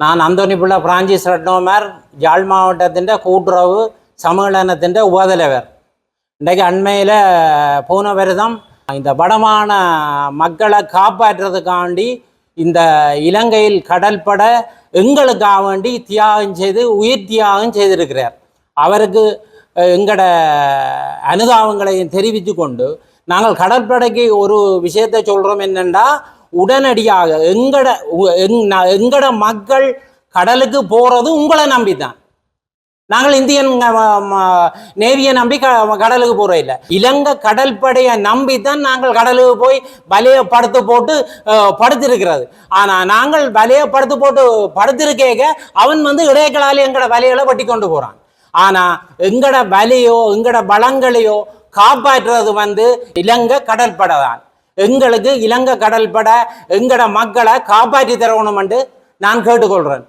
நான் அந்தோணி பிள்ளை பிரான்சிஸ் ரட்னோமர் ஜாழ் மாவட்டத்தின் கூட்டுறவு சம்மேளனத்தின் உபதலைவர். இன்றைக்கு அண்மையில் போன வருடம் இந்த வடமான மக்களை காப்பாற்றுறதுக்காண்டி இந்த இலங்கையில் கடல்பட எங்களுக்காக வேண்டி தியாகம் செய்து உயிர் தியாகம் செய்திருக்கிறார். அவருக்கு எங்களோட அனுதாபங்களையும் தெரிவித்து கொண்டு நாங்கள் கடற்படைக்கு ஒரு விஷயத்தை சொல்கிறோம் என்னென்னா உடனடியாக எங்கட உ- எங்- ந- எங்கட மக்கள் கடலுக்கு போகிறது உங்களை நம்பித்தான். நாங்கள் இந்தியன் நேவியை நம்பி க கடலுக்கு போகிறோம் இல்லை. இலங்கை கடற்படையை நம்பி தான் நாங்கள் கடலுக்கு போய் வலையை படுத்து போட்டு படுத்திருக்கிறது. ஆனால் நாங்கள் வலையை படுத்து போட்டு படுத்திருக்கேக்க அவன் வந்து இடையக்கலால் எங்கட வலைகளை வெட்டி கொண்டு போகிறான் ஆனால் எங்கட வலையோ எங்கட பலங்களையோ காப்பாற்றுறது வந்து இலங்கை கடற்படை தான் எங்களுக்கு இலங்கை கடல்பட எங்கட மக்களை காப்பாற்றி தரணுமென்று நான் கேட்டுக்கொள்கிறேன்